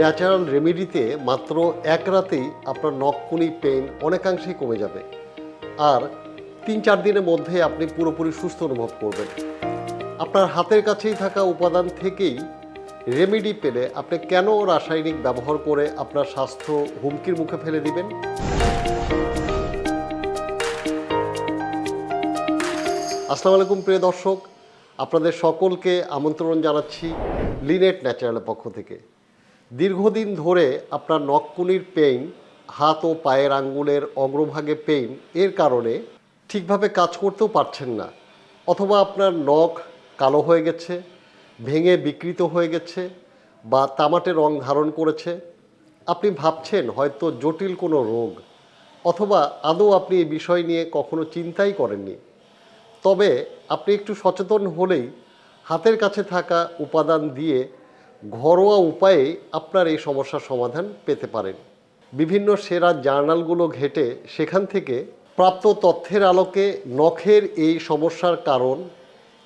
Natural রেমেডিতে মাত্র এক রাতেই আপনার নখকুনি পেইন অনেকাংশেই কমে যাবে। আর তিন চার দিনের মধ্যে আপনি পুরোপুরি সুস্থ অনুভব করবেন। আপনার হাতের কাছেই থাকা উপাদান থেকেই রেমেডি পেলে আপনি কেন রাসায়নিক ব্যবহার করে আপনার স্বাস্থ্য হুমকির মুখে ফেলে দিবেন? আসসালামু আলাইকুম, প্রিয় দর্শক। আপনাদের সকলকে আমন্ত্রণ জানাচ্ছি লিনেট ন্যাচারালের পক্ষ থেকে। দীর্ঘদিন ধরে আপনার নখকুনির পেইন হাত ও পায়ের আঙ্গুলের অগ্রভাগে পেইন এর কারণে ঠিকভাবে কাজ করতেও পারছেন না। অথবা আপনার নখ কালো হয়ে গেছে, ভেঙে বিকৃত হয়ে গেছে বা তামাটে রং ধারণ করেছে। আপনি ভাবছেন হয়তো জটিল কোনো রোগ, অথবা আদৌ আপনি এই বিষয় নিয়ে কখনো চিন্তাই করেননি। তবে আপনি একটু সচেতন হলেই হাতের কাছে থাকা উপাদান দিয়ে ঘরোয়া উপায়ে আপনার এই সমস্যার সমাধান পেতে পারেন। বিভিন্ন সেরা জার্নালগুলো ঘেটে সেখান থেকে প্রাপ্ত তথ্যের আলোকে নখের এই সমস্যার কারণ,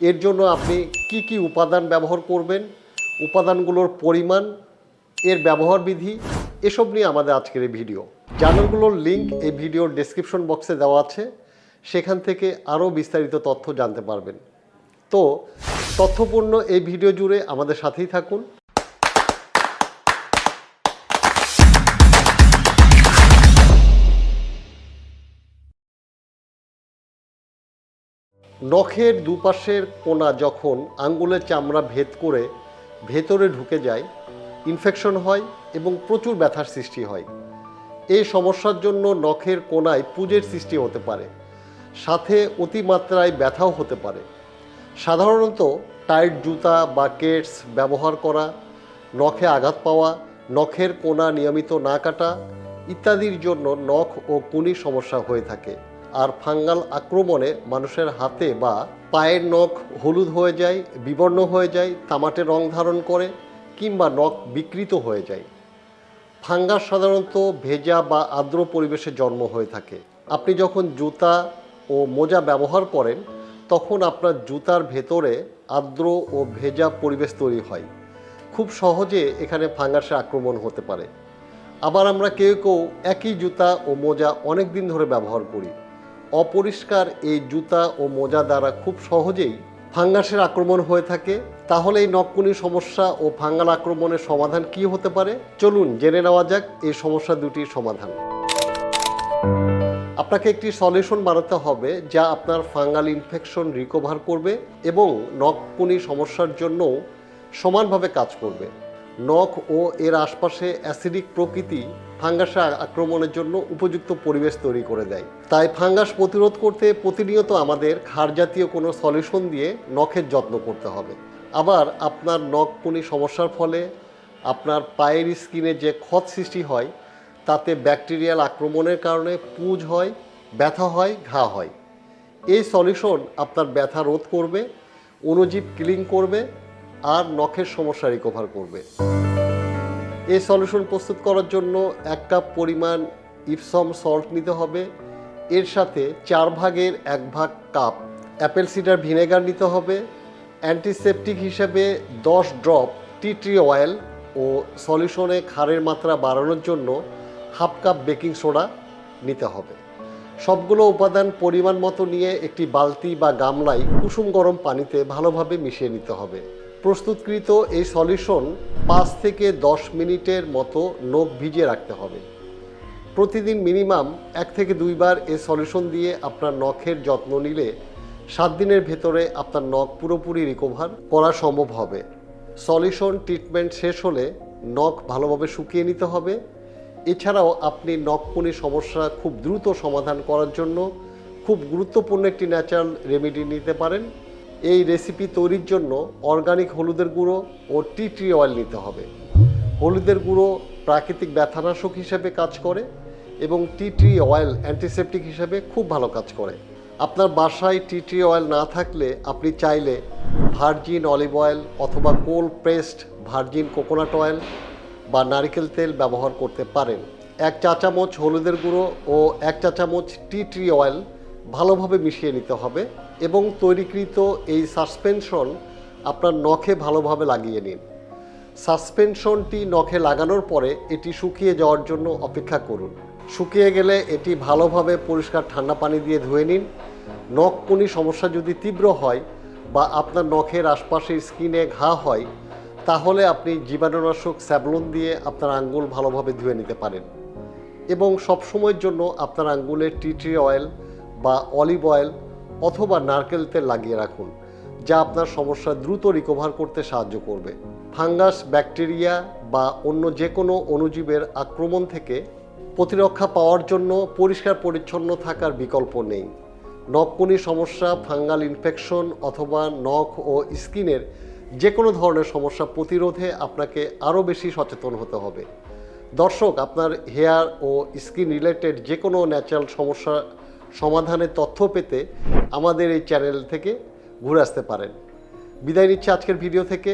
এর জন্য আপনি কি কি উপাদান ব্যবহার করবেন, উপাদানগুলোর পরিমাণ, এর ব্যবহার বিধি, এসব নিয়ে আমাদের আজকের এই ভিডিও। জার্নালগুলোর লিঙ্ক এই ভিডিওর ডেসক্রিপশন বক্সে দেওয়া আছে, সেখান থেকে আরও বিস্তারিত তথ্য জানতে পারবেন। তো, তথ্যপূর্ণ এই ভিডিও জুড়ে আমাদের সাথেই থাকুন। নখের দুপাশের কোনা যখন আঙ্গুলের চামড়া ভেদ করে ভেতরে ঢুকে যায় ইনফেকশন হয় এবং প্রচুর ব্যথার সৃষ্টি হয়। এই সমস্যার জন্য নখের কোনায় পুজের সৃষ্টি হতে পারে, সাথে অতিমাত্রায় ব্যথাও হতে পারে। সাধারণত টাইট জুতা বা কেটস ব্যবহার করা, নখে আঘাত পাওয়া, নখের কোনা নিয়মিত না কাটা ইত্যাদির জন্য নখ ও কুনি সমস্যা হয়ে থাকে। আর ফাঙ্গাল আক্রমণে মানুষের হাতে বা পায়ের নখ হলুদ হয়ে যায়, বিবর্ণ হয়ে যায়, তামাটে রং ধারণ করে কিংবা নখ বিকৃত হয়ে যায়। ফাঙ্গাস সাধারণত ভেজা বা আর্দ্র পরিবেশে জন্ম হয়ে থাকে। আপনি যখন জুতা ও মোজা ব্যবহার করেন, তখন আপনার জুতার ভেতরে আর্দ্র ও ভেজা পরিবেশ তৈরি হয়। খুব সহজে এখানে ফাঙ্গাসের আক্রমণ হতে পারে। আবার আমরা কেউ কেউ একই জুতা ও মোজা অনেক দিন ধরে ব্যবহার করি। অপরিষ্কার এই জুতা ও মোজা দ্বারা খুব সহজেই ফাঙ্গাসের আক্রমণ হয়ে থাকে। তাহলে এই নখকুনি সমস্যা ও ফাঙ্গাল আক্রমণের সমাধান কি হতে পারে? চলুন জেনে নেওয়া যাক এই সমস্যা দুটির সমাধান। আপনাকে একটি সলিউশন বানাতে হবে যা আপনার ফাঙ্গাল ইনফেকশন রিকভার করবে এবং নখকুনি সমস্যার জন্য সমানভাবে কাজ করবে। নখ ও এর আশপাশে অ্যাসিডিক প্রকৃতি ফাঙ্গাসের আক্রমণের জন্য উপযুক্ত পরিবেশ তৈরি করে দেয়। তাই ফাঙ্গাস প্রতিরোধ করতে প্রতিনিয়ত আমাদের ক্ষার জাতীয় কোনো সলিউশন দিয়ে নখের যত্ন করতে হবে। আবার আপনার নখ নখকুনি সমস্যার ফলে আপনার পায়ের স্কিনে যে ক্ষত সৃষ্টি হয়, তাতে ব্যাকটেরিয়াল আক্রমণের কারণে পুজ হয়, ব্যথা হয়, ঘা হয়। এই সলিউশন আপনার ব্যথা রোধ করবে, অণুজীব ক্লিন করবে আর নখের সমস্যা রিকভার করবে। এই সলিউশন প্রস্তুত করার জন্য এক কাপ পরিমাণ ইপসম সল্ট নিতে হবে। এর সাথে চার ভাগের এক ভাগ কাপ অ্যাপেল সিডার ভিনেগার নিতে হবে। অ্যান্টিসেপটিক হিসেবে দশ ড্রপ টি ট্রি অয়েল ও সলিউশনে ক্ষারের মাত্রা বাড়ানোর জন্য হাফ কাপ বেকিং সোডা নিতে হবে। সবগুলো উপাদান পরিমাণ মতো নিয়ে একটি বালতি বা গামলায় কুসুম গরম পানিতে ভালোভাবে মিশিয়ে নিতে হবে। প্রস্তুতকৃত এই সলিউশন পাঁচ থেকে দশ মিনিটের মতো নখ ভিজিয়ে রাখতে হবে। প্রতিদিন মিনিমাম এক থেকে দুইবার এই সলিউশন দিয়ে আপনার নখের যত্ন নিলে সাত দিনের ভেতরে আপনার নখ পুরোপুরি রিকভার করা সম্ভব হবে। সলিউশন ট্রিটমেন্ট শেষ হলে নখ ভালোভাবে শুকিয়ে নিতে হবে। এছাড়াও আপনি নখকুনি সমস্যা খুব দ্রুত সমাধান করার জন্য খুব গুরুত্বপূর্ণ একটি ন্যাচারাল রেমেডি নিতে পারেন। এই রেসিপি তৈরির জন্য অর্গানিক হলুদের গুঁড়ো ও টি ট্রি অয়েল নিতে হবে। হলুদের গুঁড়ো প্রাকৃতিক ব্যথানাশক হিসেবে কাজ করে এবং টি ট্রি অয়েল অ্যান্টিসেপটিক হিসেবে খুব ভালো কাজ করে। আপনার বাসায় টি ট্রি অয়েল না থাকলে আপনি চাইলে ভার্জিন অলিভ অয়েল অথবা cold pressed virgin coconut oil বা নারকেল তেল ব্যবহার করতে পারেন। এক চা চামচ হলুদের গুঁড়ো ও এক চা চামচ টি ট্রি অয়েল ভালোভাবে মিশিয়ে নিতে হবে এবং তৈরিকৃত এই সাসপেনশন আপনার নখে ভালোভাবে লাগিয়ে নিন। সাসপেনশনটি নখে লাগানোর পরে এটি শুকিয়ে যাওয়ার জন্য অপেক্ষা করুন। শুকিয়ে গেলে এটি ভালোভাবে পরিষ্কার ঠান্ডা পানি দিয়ে ধুয়ে নিন। নখকুনি সমস্যা যদি তীব্র হয় বা আপনার নখের আশপাশে স্কিনে ঘা হয়, তাহলে আপনি জীবাণুনাশক স্যাবলন দিয়ে আপনার আঙ্গুল ভালোভাবে ধুয়ে নিতে পারেন এবং সবসময়ের জন্য আপনার আঙ্গুলে টি ট্রি অয়েল বা অলিভ অয়েল অথবা নারকেল তেল লাগিয়ে রাখুন, যা আপনার সমস্যা দ্রুত রিকভার করতে সাহায্য করবে। ফাঙ্গাস, ব্যাকটেরিয়া বা অন্য যে কোনো অণুজীবের আক্রমণ থেকে প্রতিরক্ষা পাওয়ার জন্য পরিষ্কার পরিচ্ছন্ন থাকার বিকল্প নেই। নখকুনি সমস্যা, ফাঙ্গাল ইনফেকশন অথবা নখ ও স্কিনের যে কোনো ধরনের সমস্যা প্রতিরোধে আপনাকে আরও বেশি সচেতন হতে হবে। দর্শক, আপনার হেয়ার ও স্কিন রিলেটেড যে কোনো ন্যাচারাল সমস্যা সমাধানের তথ্য পেতে আমাদের এই চ্যানেল থেকে ঘুরে আসতে পারেন। বিদায় নিচ্ছে আজকের ভিডিও থেকে।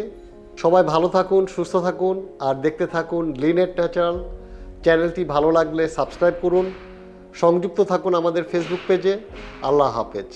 সবাই ভালো থাকুন, সুস্থ থাকুন, আর দেখতে থাকুন লিনেট ন্যাচারাল চ্যানেলটি ভালো লাগলে সাবস্ক্রাইব করুন। সংযুক্ত থাকুন আমাদের ফেসবুক পেজে আল্লাহ হাফেজ।